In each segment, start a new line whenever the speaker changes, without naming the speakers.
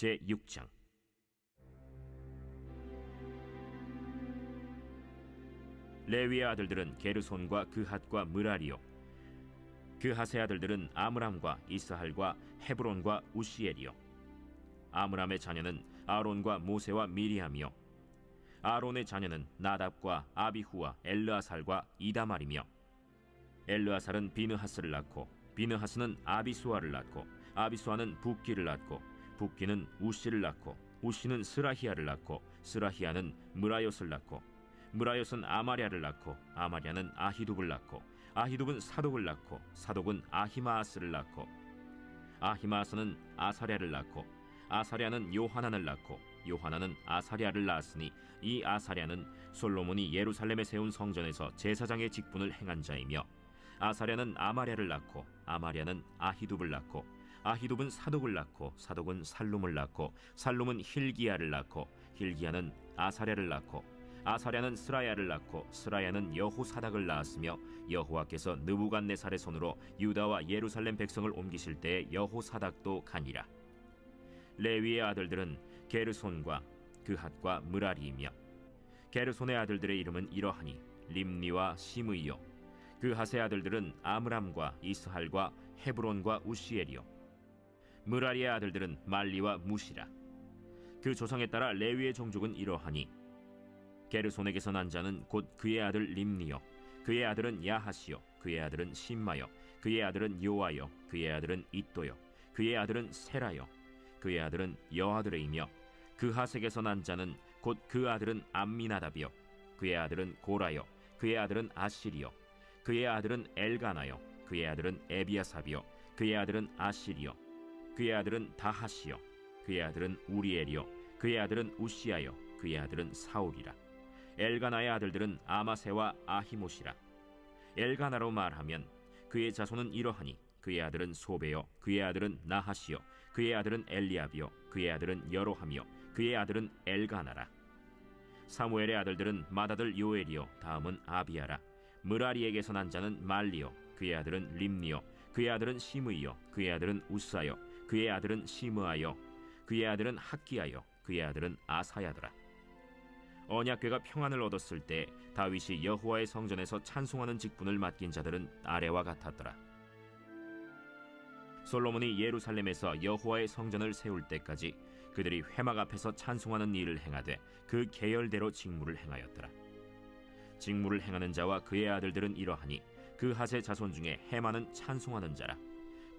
제 6장. 레위의 아들들은 게르손과 그핫과 무라리요. 그핫의 아들들은 아므람과 이스할과 헤브론과 우시엘이요. 아므람의 자녀는 아론과 모세와 미리암이요. 아론의 자녀는 나답과 아비후와 엘르아살과 이다말이며 엘르아살은 비느하스를 낳고 비느하스는 아비수아를 낳고 아비수아는 붓기를 낳고 붓기는 우시를 낳고 우시는 스라히아를 낳고 스라히아는 무라요스를 낳고 무라요스는 아마랴를 낳고 아마랴는 아히둡을 낳고 아히둡은 사독을 낳고 사독은 아히마아스를 낳고 아히마아스는 아사랴를 낳고 아사랴는 요하난을 낳고 요하난은 아사랴를 낳았으니 이 아사랴는 솔로몬이 예루살렘에 세운 성전에서 제사장의 직분을 행한 자이며 아사랴는 아마랴를 낳고 아마랴는 아히둡을 낳고 아히둡은 사독을 낳고 사독은 살룸을 낳고 살룸은 힐기야를 낳고 힐기야는 아사랴를 낳고 아사랴는 스라야를 낳고 스라야는 여호사닥을 낳았으며 여호와께서 느부갓네살의 손으로 유다와 예루살렘 백성을 옮기실 때에 여호사닥도 가니라. 레위의 아들들은 게르손과 그핫과 무라리이며 게르손의 아들들의 이름은 이러하니 림니와 시므이요. 그핫의 아들들은 아므람과 이스할과 헤브론과 우시엘이요 무라리의 아들들은 말리와 무시라 그 조상에 따라 레위의 종족은 이러하니 게르손에게서 난 자는 곧 그의 아들 림니요 그의 아들은 야하시요 그의 아들은 심마요 그의 아들은 요아요 그의 아들은 이또요 그의 아들은 세라요 그의 아들은 여아들이며 그 하색에서 난 자는 곧 그 아들은 암미나답이요 그의 아들은 고라요 그의 아들은 아시리요 그의 아들은 엘가나요 그의 아들은 에비아삽이요 그의 아들은 아시리요 그의 아들은 다하시요 그의 아들은 우리엘이요 그의 아들은 우시아요 그의 아들은 사울이라 엘가나의 아들들은 아마세와 아히모시라 엘가나로 말하면 그의 자손은 이러하니 그의 아들은 소베요 그의 아들은 나하시요 그의 아들은 엘리압이요 그의 아들은 여로함이요 그의 아들은 엘가나라 사무엘의 아들들은 마다들 요엘이요 다음은 아비아라 무라리에게서 난 자는 말리요 그의 아들은 림니요 그의 아들은 시므이요 그의 아들은 우사요 그의 아들은 시므아요 그의 아들은 학기야요 그의 아들은 아사야더라 언약궤가 평안을 얻었을 때 다윗이 여호와의 성전에서 찬송하는 직분을 맡긴 자들은 아래와 같았더라 솔로몬이 예루살렘에서 여호와의 성전을 세울 때까지 그들이 회막 앞에서 찬송하는 일을 행하되 그 계열대로 직무를 행하였더라. 직무를 행하는 자와 그의 아들들은 이러하니 그 하세 자손 중에 해마는 찬송하는 자라.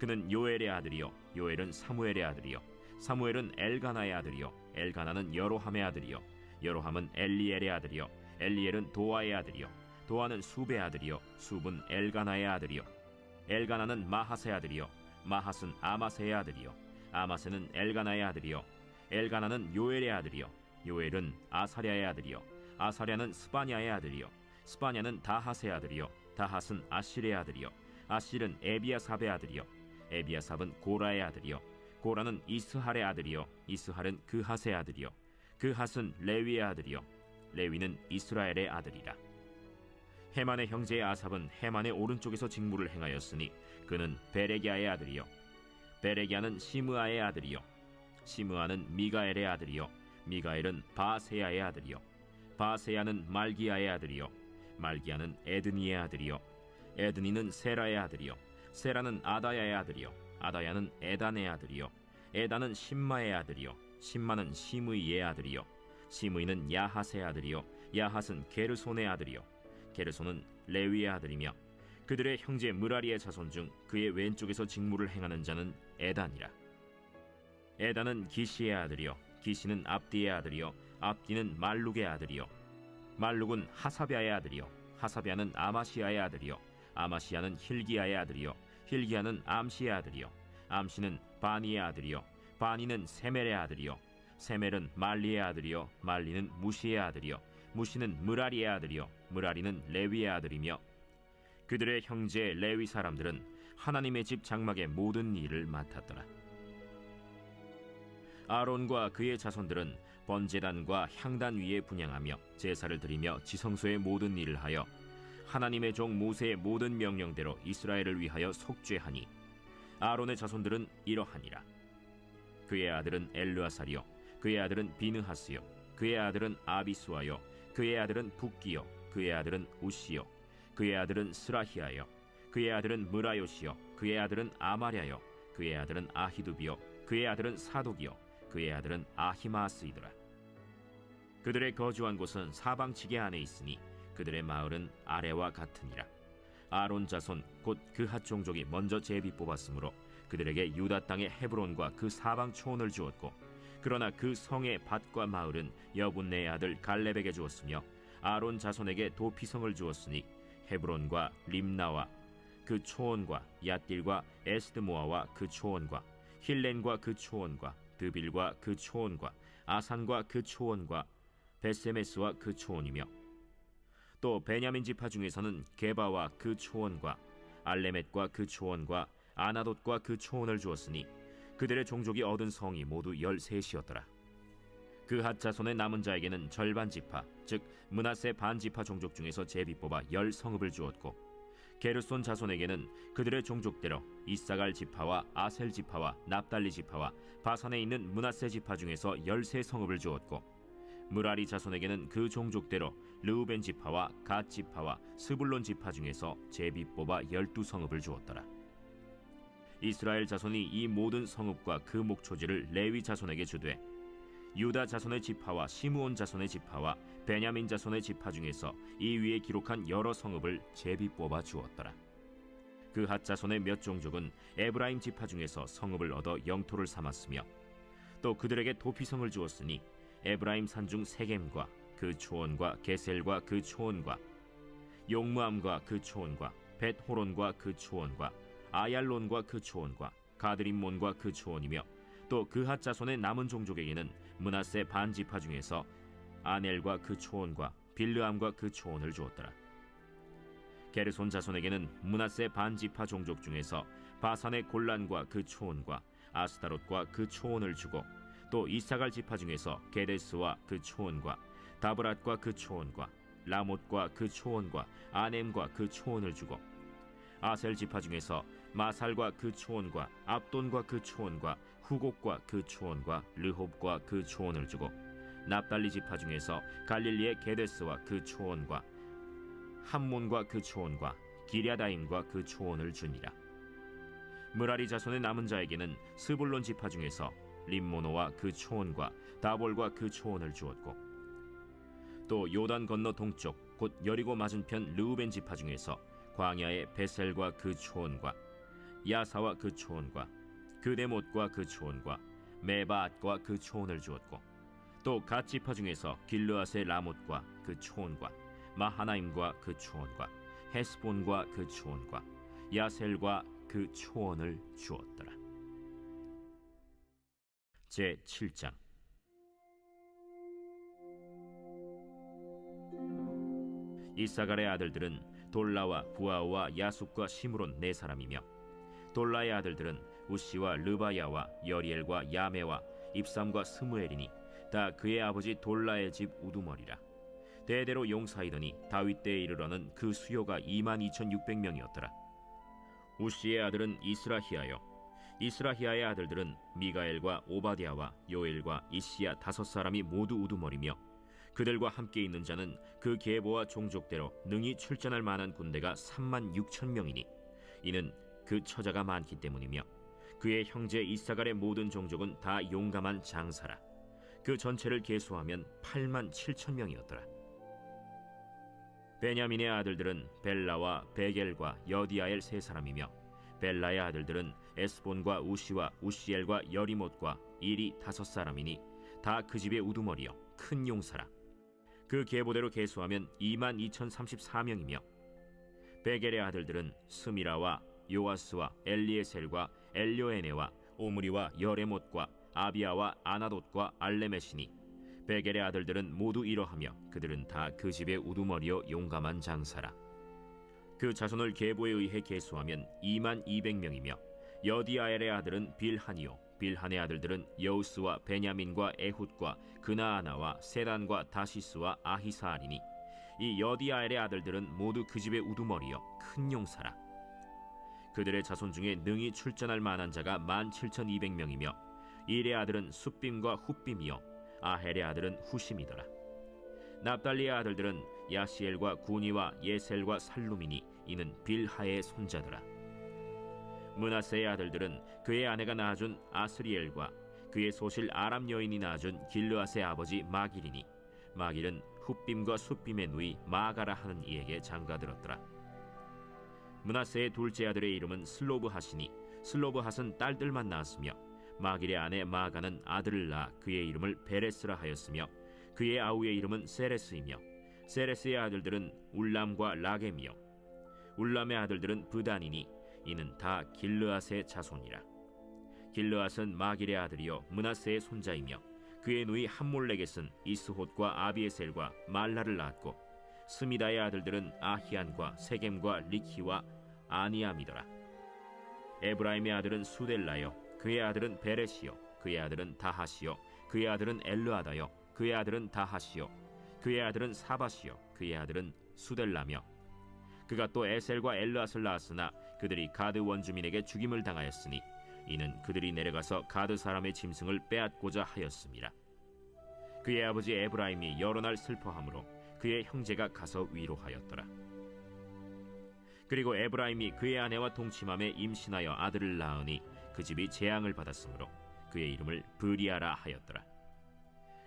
그는 요엘의 아들이요. 요엘은 사무엘의 아들이요. 사무엘은 엘가나의 아들이요. 엘가나는 여로함의 아들이요. 여로함은 엘리엘의 아들이요. 엘리엘은 도아의 아들이요. 도아는 수베의 아들이요. 숲은 엘가나의 아들이요. 엘가나는 마하스의 아들이요. 마하스는 아마세의 아들이요. 아마세는 엘가나의 아들이요. 엘가나는 요엘의 아들이요. 요엘은 아사랴의 아들이요. 아사랴는 스바냐의 아들이요. 스바냐는 다하스의 아들이요. 다하스는 아실의 아들이요. 아실은 에비아삽의 아들이요 에비아삽은 고라의 아들이요. 고라는 이스할의 아들이요. 이스할은 그핫의 아들이요. 그핫은 레위의 아들이요. 레위는 이스라엘의 아들이라. 해만의 형제의 아삽은 해만의 오른쪽에서 직무를 행하였으니 그는 베레기아의 아들이요. 베레기아는 시므아의 아들이요. 시므아는 미가엘의 아들이요. 미가엘은 바세야의 아들이요. 바세야는 말기야의 아들이요. 말기야는 에드니의 아들이요. 에드니는 세라의 아들이요 세라는 아다야의 아들이요. 아다야는 에단의 아들이요. 에단은 심마의 아들이요. 심마는 시므이의 아들이요. 시므이는 야핫의 아들이요. 야핫은 게르손의 아들이요. 게르손은 레위의 아들이며 그들의 형제 무라리의 자손 중 그의 왼쪽에서 직무를 행하는 자는 에단이라. 에단은 기시의 아들이요, 기시는 압디의 아들이요, 압디는 말룩의 아들이요, 말룩은 하사비아의 아들이요, 하사비아는 아마시아의 아들이요, 아마시아는 힐기야의 아들이요, 힐기야는 암시의 아들이요, 암시는 바니의 아들이요, 바니는 세멜의 아들이요, 세멜은 말리의 아들이요, 말리는 무시의 아들이요, 무시는 무라리의 아들이요, 무라리는 레위의 아들이며 그들의 형제 레위 사람들은 하나님의 집 장막의 모든 일을 맡았더라. 아론과 그의 자손들은 번제단과 향단 위에 분양하며 제사를 드리며 지성소의 모든 일을 하여 하나님의 종 모세의 모든 명령대로 이스라엘을 위하여 속죄하니 아론의 자손들은 이러하니라. 그의 아들은 엘르아살이요 그의 아들은 비느하스요 그의 아들은 아비수아요 그의 아들은 북기요 그의 아들은 우시요 그의 아들은 스라히아요 그의 아들은 무라요시요 그의 아들은 아마랴요 그의 아들은 아히두비요 그의 아들은 사독이요 그의 아들은 아히마스이더라 그들의 거주한 곳은 사방 지게 안에 있으니 그들의 마을은 아래와 같으니라. 아론 자손 곧 그핫 종족이 먼저 제비 뽑았으므로 그들에게 유다 땅의 헤브론과 그 사방 초원을 주었고 그러나 그 성의 밭과 마을은 여분네의 아들 갈렙에게 주었으며 아론 자손에게 도피성을 주었으니 헤브론과 림나와 그 초원과 얏딜과 에스드모아와 그 초원과 힐렌과 그 초원과 드빌과 그 초원과 아산과 그 초원과 베세메스와 그 초원이며 또 베냐민 지파 중에서는 게바와 그 초원과 알레멧과 그 초원과 아나돗과 그 초원을 주었으니 그들의 종족이 얻은 성이 모두 열셋이었더라. 그핫 자손의 남은 자에게는 절반 지파, 즉 문하세 반 지파 종족 중에서 제비 뽑아 열 성읍을 주었고 게르손 자손에게는 그들의 종족대로 이사갈 지파와 아셀 지파와 납달리 지파와 바산에 있는 문하세 지파 중에서 열세 성읍을 주었고 무라리 자손에게는 그 종족대로 르우벤 지파와 갓 지파와 스불론 지파 중에서 제비 뽑아 열두 성읍을 주었더라. 이스라엘 자손이 이 모든 성읍과 그 목초지를 레위 자손에게 주되 유다 자손의 지파와 시므온 자손의 지파와 베냐민 자손의 지파 중에서 이 위에 기록한 여러 성읍을 제비 뽑아 주었더라. 그핫 자손의 몇 종족은 에브라임 지파 중에서 성읍을 얻어 영토를 삼았으며 또 그들에게 도피성을 주었으니 에브라임 산중 세겜과 그 초원과 게셀과 그 초원과 용무암과 그 초원과 벳호론과 그 초원과 아얄론과 그 초원과 가드림몬과 그 초원이며 또 그핫 자손의 남은 종족에게는 문하세 반 지파 중에서 아넬과 그 초원과 빌르암과 그 초원을 주었더라. 게르손 자손에게는 문하세 반 지파 종족 중에서 바산의 골란과 그 초원과 아스타롯과 그 초원을 주고 또 이사갈 지파 중에서 게데스와 그 초원과 다브랏과 그 초원과 라못과 그 초원과 아넴과 그 초원을 주고 아셀 지파 중에서 마살과 그 초원과 압돈과 그 초원과 후곡과 그 초원과 르홉과 그 초원을 주고 납달리 지파 중에서 갈릴리의 게데스와 그 초원과 함몬과 그 초원과 기랴다임과 그 초원을 주니라. 무라리 자손의 남은 자에게는 스불론 지파 중에서 림모노와 그 초원과 다볼과 그 초원을 주었고 또 요단 건너 동쪽 곧 여리고 맞은편 르우벤 지파 중에서 광야의 베셀과 그 초원과 야사와 그 초원과 그데못과 그 초원과 메바앗과 그 초원을 주었고 또 갓 지파 중에서 길르앗의 라못과 그 초원과 마하나임과 그 초원과 헤스본과 그 초원과 야셀과 그 초원을 주었더라. 제 7장. 이사갈의 아들들은 돌라와 부아와 야숙과 시므론 네 사람이며 돌라의 아들들은 우시와 르바야와 여리엘과 야메와 입삼과 스무엘이니 다 그의 아버지 돌라의 집 우두머리라. 대대로 용사이더니 다윗 때에 이르러는 그 수요가 2만 2,600명이었더라. 우시의 아들은 이스라히아요 이스라히아의 아들들은 미가엘과 오바디아와 요엘과 이시야 다섯 사람이 모두 우두머리며 그들과 함께 있는 자는 그 계보와 종족대로 능히 출전할 만한 군대가 3만 6천 명이니 이는 그 처자가 많기 때문이며 그의 형제 이사갈의 모든 종족은 다 용감한 장사라. 그 전체를 계수하면 8만 7천 명이었더라. 베냐민의 아들들은 벨라와 베겔과 여디아엘 세 사람이며 벨라의 아들들은 에스본과 우시와 우시엘과 여리못과 일이 다섯 사람이니 다 그 집의 우두머리요 큰 용사라. 그 계보대로 계수하면 2만 2,034명이며 베겔의 아들들은 스미라와 요아스와 엘리에셀과 엘료에네와 오므리와 여레못과 아비아와 아나돗과 알레메시니 베겔의 아들들은 모두 이러하며 그들은 다 그 집의 우두머리요 용감한 장사라. 그 자손을 계보에 의해 계수하면 2만 200명이며 여디아엘의 아들은 빌하니요. 빌한의 아들들은 여우스와 베냐민과 에훗과 그나아나와 세단과 다시스와 아히사알이니 이 여디아엘의 아들들은 모두 그 집의 우두머리요 큰 용사라. 그들의 자손 중에 능히 출전할 만한 자가 만 칠천 이백 명이며 일의 아들은 숫빔과 훗빔이요. 아헬의 아들은 후심이더라. 납달리의 아들들은 야시엘과 구니와 예셀과 살루미니 이는 빌하의 손자더라 문하세의 아들들은 그의 아내가 낳아준 아스리엘과 그의 소실 아람 여인이 낳아준 길르앗의 아버지 마길이니 마길은 훗빔과 숫빔의 누이 마가라 하는 이에게 장가들었더라. 문하세의 둘째 아들의 이름은 슬로브하시니 슬로브핫은 딸들만 낳았으며 마길의 아내 마가는 아들을 낳아 그의 이름을 베레스라 하였으며 그의 아우의 이름은 세레스이며 세레스의 아들들은 울람과 라겜이요. 울람의 아들들은 브단이니 이는 다 길르앗의 자손이라. 길르앗은 마길의 아들이요 문하세의 손자이며 그의 누이 함몰렉겟은 이스홑과 아비에셀과 말라를 낳았고 스미다의 아들들은 아히안과 세겜과 리키와 아니암이더라. 에브라임의 아들은 수델라요 그의 아들은 베레시요 그의 아들은 다하시요 그의 아들은 엘르아다요 그의 아들은 다하시요 그의 아들은 사바시요 그의 아들은 수델라며. 그가 또 에셀과 엘르앗을 낳았으나 그들이 가드 원주민에게 죽임을 당하였으니 이는 그들이 내려가서 가드 사람의 짐승을 빼앗고자 하였습니다. 그의 아버지 에브라임이 여러 날 슬퍼하므로 그의 형제가 가서 위로하였더라. 그리고 에브라임이 그의 아내와 동침함에 임신하여 아들을 낳으니 그 집이 재앙을 받았으므로 그의 이름을 브리아라 하였더라.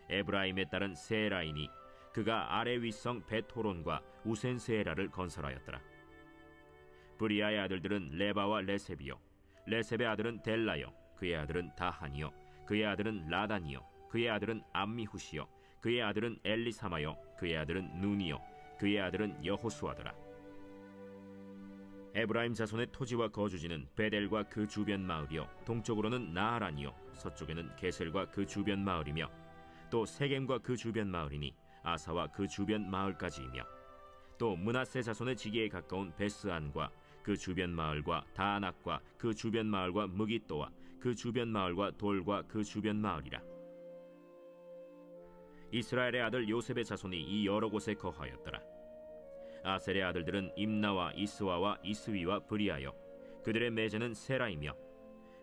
에브라임의 딸은 세라이니 그가 아래 윗성 베토론과 우센세라를 건설하였더라. 브리아의 아들들은 레바와 레셉이요. 레셉의 아들은 델라요. 그의 아들은 다하니요. 그의 아들은 라다니요. 그의 아들은 암미후시요. 그의 아들은 엘리사마요. 그의 아들은 누니요. 그의 아들은 여호수아더라. 에브라임 자손의 토지와 거주지는 베델과 그 주변 마을이요. 동쪽으로는 나아란이요. 서쪽에는 게셀과 그 주변 마을이며 또 세겜과 그 주변 마을이니 아사와 그 주변 마을까지이며 또 문하세 자손의 지기에 가까운 베스안과 그 주변 마을과 다낙과 그 주변 마을과 무기또와 그 주변 마을과 돌과 그 주변 마을이라. 이스라엘의 아들 요셉의 자손이 이 여러 곳에 거하였더라. 아셀의 아들들은 임나와 이스와와 이스위와 브리아여 그들의 매제는 세라이며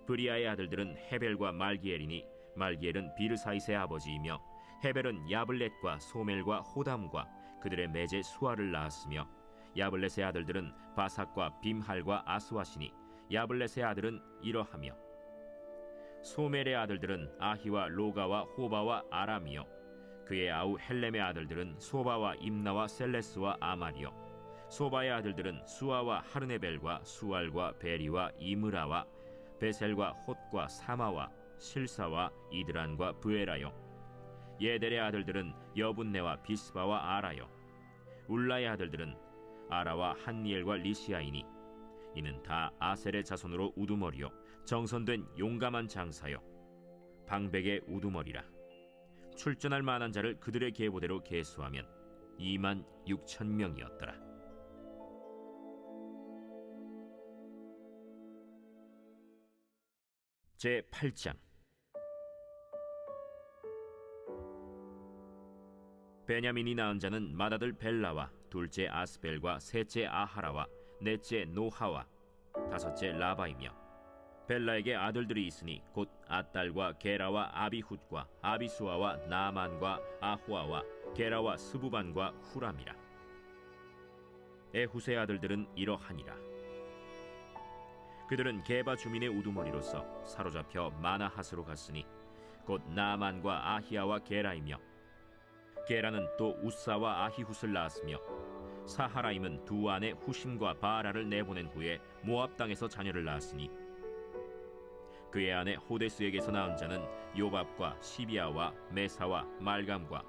브리아의 아들들은 헤벨과 말기엘이니 말기엘은 비르사이스의 아버지이며 헤벨은 야블렛과 소멜과 호담과 그들의 매제 수아를 낳았으며 야블렛의 아들들은 바삭과 빔할과 아스와시니 야블렛의 아들은 이러하며 소멜의 아들들은 아히와 로가와 호바와 아람이요 그의 아우 헬렘의 아들들은 소바와 임나와 셀레스와 아말이요 소바의 아들들은 수아와 하르네벨과 수알과 베리와 이므라와 베셀과 홑과 사마와 실사와 이드란과 부에라요 예델의 아들들은 여분네와 비스바와 아라요 울라의 아들들은 아라와 한니엘과 리시아이니. 이는 다 아셀의 자손으로 우두머리요 정선된 용감한 장사요 방백의 우두머리라. 출전할 만한 자를 그들의 계보대로 계수하면 2만 6천 명이었더라. 제 8장. 베냐민이 낳은 자는 마다들 벨라와 둘째 아스벨과 셋째 아하라와 넷째 노하와 다섯째 라바이며 벨라에게 아들들이 있으니 곧 아딸과 게라와 아비훗과 아비수아와 나만과 아후아와 게라와 스부반과 후람이라. 에후세 아들들은 이러하니라. 그들은 게바 주민의 우두머리로서 사로잡혀 마나하스로 갔으니 곧 나만과 아히야와 게라이며 게라는 또 우사와 아히훗을 낳았으며 사하라임은 두 아내 후심과 바라를 내보낸 후에 모압 땅에서 자녀를 낳았으니 그의 아내 호데스에게서 낳은 자는 요밥과 시비아와 메사와 말감과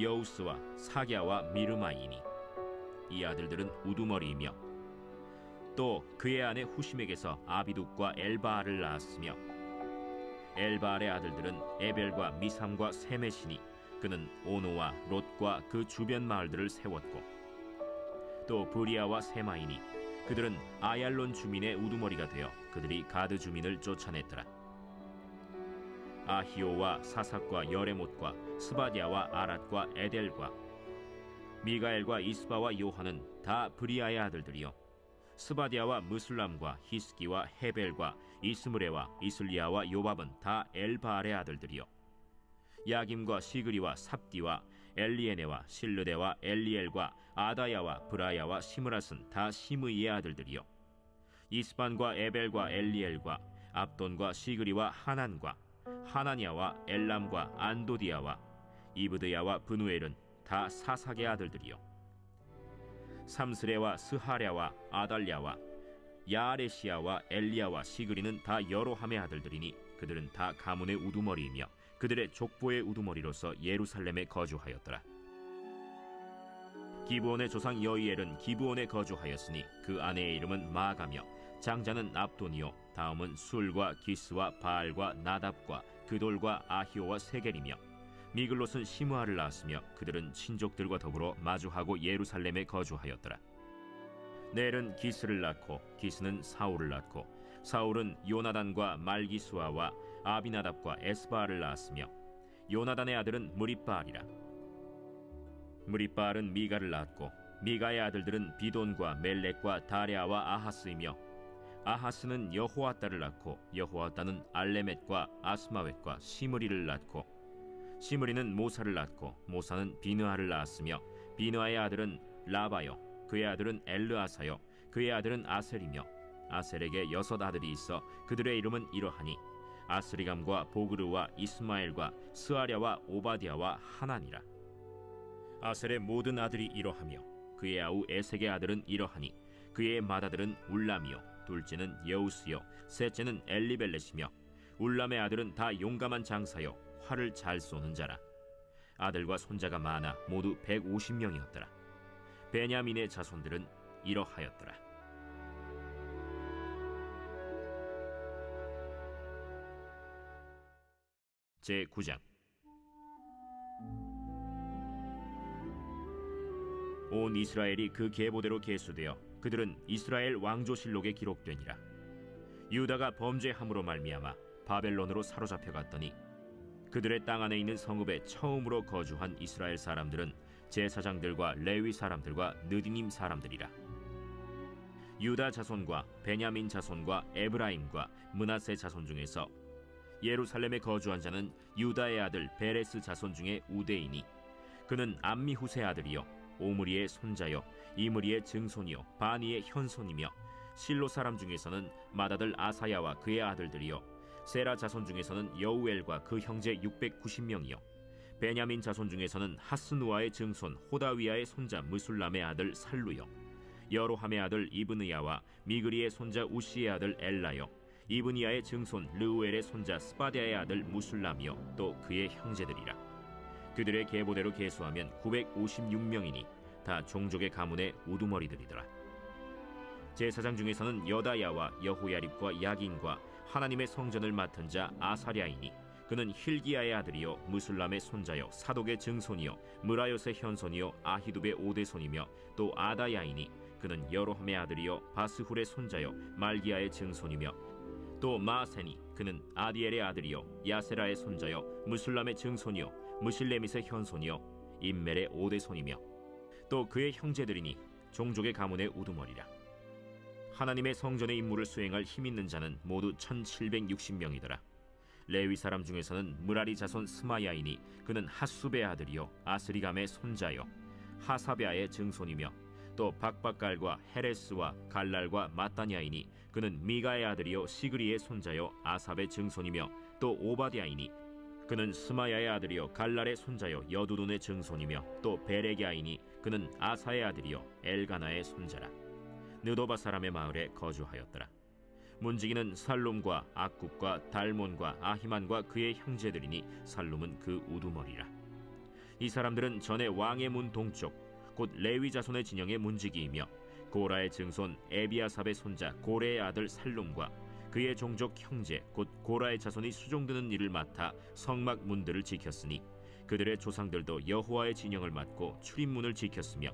여우스와 사갸와 미르마이니 이 아들들은 우두머리이며 또 그의 아내 후심에게서 아비둑과 엘바알을 낳았으며 엘바알의 아들들은 에벨과 미삼과 세메시니 그는 오노와 롯과 그 주변 마을들을 세웠고 또 브리아와 세마이니 그들은 아얄론 주민의 우두머리가 되어 그들이 가드 주민을 쫓아냈더라. 아히오와 사삭과 여레못과 스바디아와 아랏과 에델과 미가엘과 이스바와 요한은 다 브리아의 아들들이요 스바디아와 무슬람과 히스기와 헤벨과 이스므레와 이슬리아와 요밥은 다 엘바알의 아들들이요 야김과 시그리와 삽디와 엘리에네와 실르데와 엘리엘과 아다야와 브라야와 시므라스는 다 시므이의 아들들이요. 이스반과 에벨과 엘리엘과 압돈과 시그리와 하난과 하나니아와 엘람과 안도디아와 이브드야와 브누엘은 다 사삭의 아들들이요. 삼스레와 스하랴와 아달랴와 야아레시아와 엘리야와 시그리는 다 여로함의 아들들이니 그들은 다 가문의 우두머리이며 그들의 족보의 우두머리로서 예루살렘에 거주하였더라. 기브온의 조상 여이엘은 기브온에 거주하였으니 그 아내의 이름은 마가며 장자는 압돈이요 다음은 술과 기스와 바알과 나답과 그돌과 아히오와 세겔이며 미글롯은 시므아를 낳았으며 그들은 친족들과 더불어 마주하고 예루살렘에 거주하였더라. 넬은 기스를 낳고 기스는 사울을 낳고 사울은 요나단과 말기수아와 아비나답과 에스바알을 낳았으며 요나단의 아들은 무리바알이라. 무리바알은 미가를 낳았고 미가의 아들들은 비돈과 멜렉과 다레아와 아하스이며 아하스는 여호아따를 낳고 여호아따는 알레멧과 아스마웻과 시므리를 낳고 시므리는 모사를 낳고 모사는 비느하를 낳았으며 비느하의 아들은 라바요 그의 아들은 엘르아사요 그의 아들은 아셀이며 아셀에게 여섯 아들이 있어 그들의 이름은 이러하니 아스리감과 보그르와 이스마엘과 스아랴와 오바디아와 하나니라. 아셀의 모든 아들이 이러하며 그의 아우 에색의 아들은 이러하니 그의 맏아들은 울람이요 둘째는 여우스요 셋째는 엘리벨렛이며 울람의 아들은 다 용감한 장사요 활을 잘 쏘는 자라. 아들과 손자가 많아 모두 150명이었더라. 베냐민의 자손들은 이러하였더라 제 9장. 온 이스라엘이 그 계보대로 계수되어 그들은 이스라엘 왕조실록에 기록되니라. 유다가 범죄함으로 말미암아 바벨론으로 사로잡혀 갔더니 그들의 땅 안에 있는 성읍에 처음으로 거주한 이스라엘 사람들은 제사장들과 레위 사람들과 느디님 사람들이라. 유다 자손과 베냐민 자손과 에브라임과 문하세 자손 중에서 예루살렘에 거주한 자는 유다의 아들 베레스 자손 중에 우대이니 그는 암미 후세 아들이요 오므리의 손자요 이므리의 증손이요 바니의 현손이며 실로 사람 중에서는 마다들 아사야와 그의 아들들이요 세라 자손 중에서는 여우엘과 그 형제 690명이요 베냐민 자손 중에서는 하스누아의 증손 호다위아의 손자 무술람의 아들 살루요 여로함의 아들 이브느야와 미그리의 손자 우시의 아들 엘라요 이브니아의 증손 르우엘의 손자 스바디아의 아들 무술람이요 또 그의 형제들이라. 그들의 계보대로 계수하면 956명이니 다 종족의 가문의 우두머리들이더라. 제사장 중에서는 여다야와 여호야립과 야긴과 하나님의 성전을 맡은 자 아사랴이니 그는 힐기야의 아들이요 무술람의 손자요 사독의 증손이요 무라요의 현손이요 아히두베 오대손이며 또 아다야이니 그는 여로함의 아들이요 바스훌의 손자요 말기야의 증손이며 또 마세니 그는 아디엘의 아들이요 야세라의 손자요 무술람의 증손이요 무실레밋의 현손이요 임멜의 오대손이며 또 그의 형제들이니 종족의 가문의 우두머리라. 하나님의 성전의 임무를 수행할 힘 있는 자는 모두 1760명이더라. 레위 사람 중에서는 무라리 자손 스마야이니 그는 하수베 아들이요 아스리감의 손자요 하사베아의 증손이며 또 박박갈과 헤레스와 갈랄과 마따냐이니 그는 미가의 아들이요 시그리의 손자요 아삽의 증손이며 또 오바디아이니 그는 스마야의 아들이요 갈랄의 손자요 여두둔의 증손이며 또 베레게아이니 그는 아사의 아들이요 엘가나의 손자라. 느도바 사람의 마을에 거주하였더라. 문지기는 살룸과 악국과 달몬과 아히만과 그의 형제들이니 살룸은 그 우두머리라. 이 사람들은 전에 왕의 문 동쪽 곧 레위 자손의 진영의 문지기이며 고라의 증손 에비아삽의 손자 고레의 아들 살룸과 그의 종족 형제 곧 고라의 자손이 수종드는 일을 맡아 성막 문들을 지켰으니 그들의 조상들도 여호와의 진영을 맡고 출입문을 지켰으며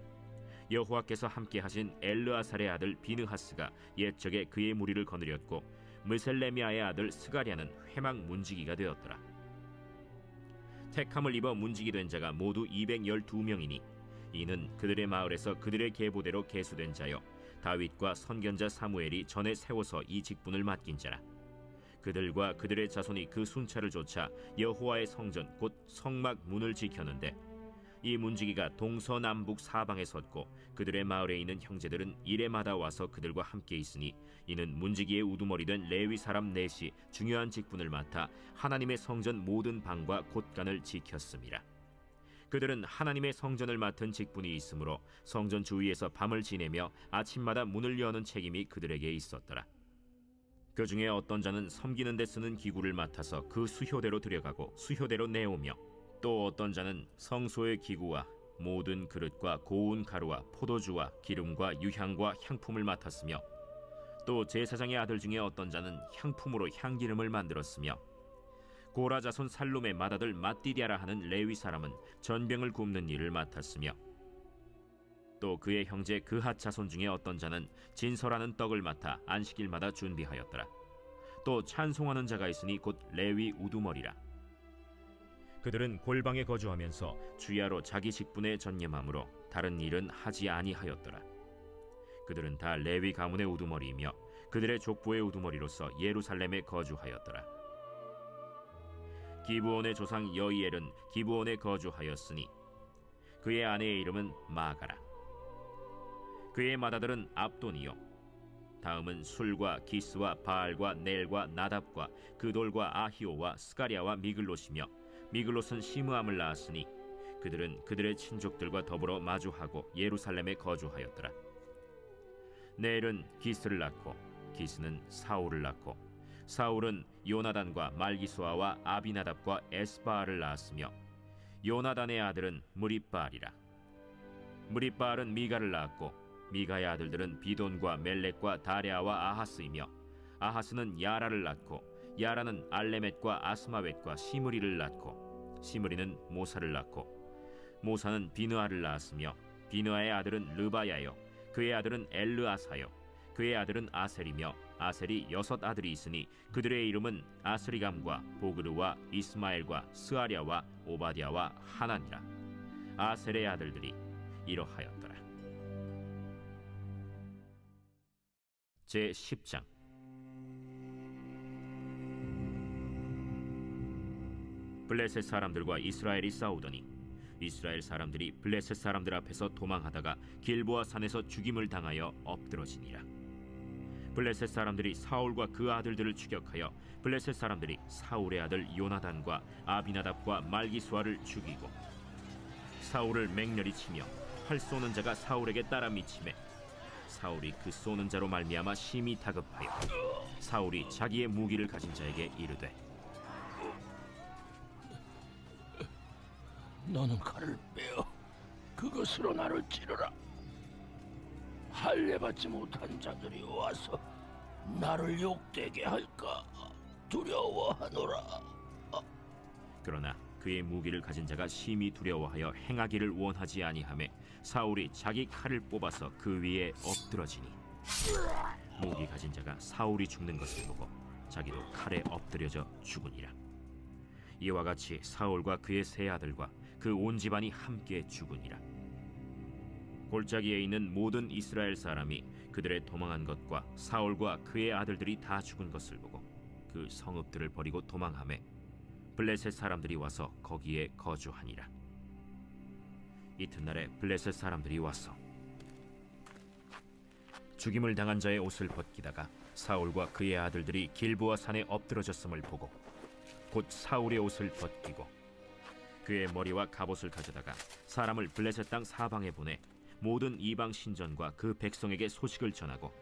여호와께서 함께 하신 엘르아살의 아들 비느하스가 옛적에 그의 무리를 거느렸고 무셀레미아의 아들 스가랴는 회막 문지기가 되었더라. 택함을 입어 문지기 된 자가 모두 212명이니 이는 그들의 마을에서 그들의 계보대로 계수된 자요 다윗과 선견자 사무엘이 전에 세워서 이 직분을 맡긴 자라 그들과 그들의 자손이 그 순찰을 쫓아 여호와의 성전 곧 성막 문을 지켰는데 이 문지기가 동서남북 사방에 섰고 그들의 마을에 있는 형제들은 이래마다 와서 그들과 함께 있으니 이는 문지기의 우두머리 된 레위 사람 넷이 중요한 직분을 맡아 하나님의 성전 모든 방과 곳간을 지켰습니다. 그들은 하나님의 성전을 맡은 직분이 있으므로 성전 주위에서 밤을 지내며 아침마다 문을 여는 책임이 그들에게 있었더라. 그 중에 어떤 자는 섬기는 데 쓰는 기구를 맡아서 그 수효대로 들여가고 수효대로 내오며 또 어떤 자는 성소의 기구와 모든 그릇과 고운 가루와 포도주와 기름과 유향과 향품을 맡았으며 또 제사장의 아들 중에 어떤 자는 향품으로 향기름을 만들었으며 고라 자손 살롬의 맏아들 마띠디아라 하는 레위 사람은 전병을 굽는 일을 맡았으며 또 그의 형제 그핫 자손 중에 어떤 자는 진설하는 떡을 맡아 안식일마다 준비하였더라 또 찬송하는 자가 있으니 곧 레위 우두머리라 그들은 골방에 거주하면서 주야로 자기 직분에 전념함으로 다른 일은 하지 아니하였더라. 그들은 다 레위 가문의 우두머리이며 그들의 족보의 우두머리로서 예루살렘에 거주하였더라. 기브온의 조상 여이엘은 기브온에 거주하였으니 그의 아내의 이름은 마가라. 그의 맏아들은 압돈이요. 다음은 술과 기스와 바알과 넬과 나답과 그돌과 아히오와 스가리아와 미글롯이며 미글롯은 시므함을 낳았으니 그들은 그들의 친족들과 더불어 마주하고 예루살렘에 거주하였더라. 넬은 기스를 낳고 기스는 사울을 낳고 사울은 요나단과 말기수아와 아비나답과 에스바알을 낳았으며 요나단의 아들은 무리바알이라. 무리바알은 미가를 낳았고 미가의 아들들은 비돈과 멜렉과 다레아와 아하스이며 아하스는 야라를 낳고 야라는 알레멧과 아스마웻과 시므리를 낳고 시므리는 모사를 낳고 모사는 비느아를 낳았으며 비느아의 아들은 르바야요 그의 아들은 엘르아사요 그의 아들은 아셀이며 아셀이 여섯 아들이 있으니 그들의 이름은 아스리감과 보그르와 이스마엘과 스아랴와 오바디아와 하나니라 아셀의 아들들이 이러하였더라. 제 10장. 블레셋 사람들과 이스라엘이 싸우더니 이스라엘 사람들이 블레셋 사람들 앞에서 도망하다가 길보아 산에서 죽임을 당하여 엎드러지니라. 블레셋 사람들이 사울과 그 아들들을 추격하여 블레셋 사람들이 사울의 아들 요나단과 아비나답과 말기수아를 죽이고 사울을 맹렬히 치며 활 쏘는 자가 사울에게 따라 미치매 사울이 그 쏘는 자로 말미암아 심히 다급하여 사울이 자기의 무기를 가진 자에게 이르되
너는 칼을 빼어 그것으로 나를 찌르라. 할례 받지 못한 자들이 와서 나를 욕되게 할까 두려워하노라.
그러나 그의 무기를 가진 자가 심히 두려워하여 행하기를 원하지 아니하매 사울이 자기 칼을 뽑아서 그 위에 엎드러지니 무기 가진 자가 사울이 죽는 것을 보고 자기도 칼에 엎드려져 죽으니라. 이와 같이 사울과 그의 세 아들과 그 온 집안이 함께 죽으니라 골짜기에 있는 모든 이스라엘 사람이 그들의 도망한 것과 사울과 그의 아들들이 다 죽은 것을 보고 그 성읍들을 버리고 도망하매 블레셋 사람들이 와서 거기에 거주하니라. 이튿날에 블레셋 사람들이 와서 죽임을 당한 자의 옷을 벗기다가 사울과 그의 아들들이 길보아 산에 엎드러졌음을 보고 곧 사울의 옷을 벗기고 그의 머리와 갑옷을 가져다가 사람을 블레셋 땅 사방에 보내 모든 이방 신전과 그 백성에게 소식을 전하고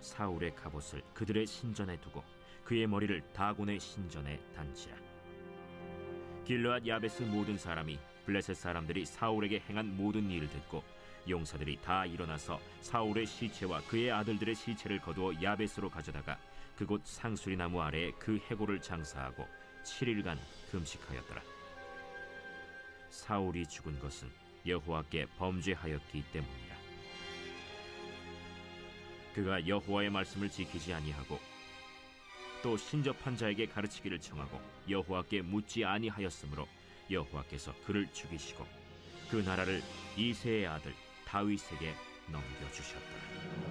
사울의 갑옷을 그들의 신전에 두고 그의 머리를 다곤의 신전에 단지라 길르앗 야베스 모든 사람이 블레셋 사람들이 사울에게 행한 모든 일을 듣고 용사들이 다 일어나서 사울의 시체와 그의 아들들의 시체를 거두어 야베스로 가져다가 그곳 상수리 나무 아래에 그 해골을 장사하고 7일간 금식하였더라. 사울이 죽은 것은 여호와께 범죄하였기 때문이라. 그가 여호와의 말씀을 지키지 아니하고 또 신접한 자에게 가르치기를 청하고 여호와께 묻지 아니하였으므로 여호와께서 그를 죽이시고 그 나라를 이세의 아들 다윗에게 넘겨주셨다.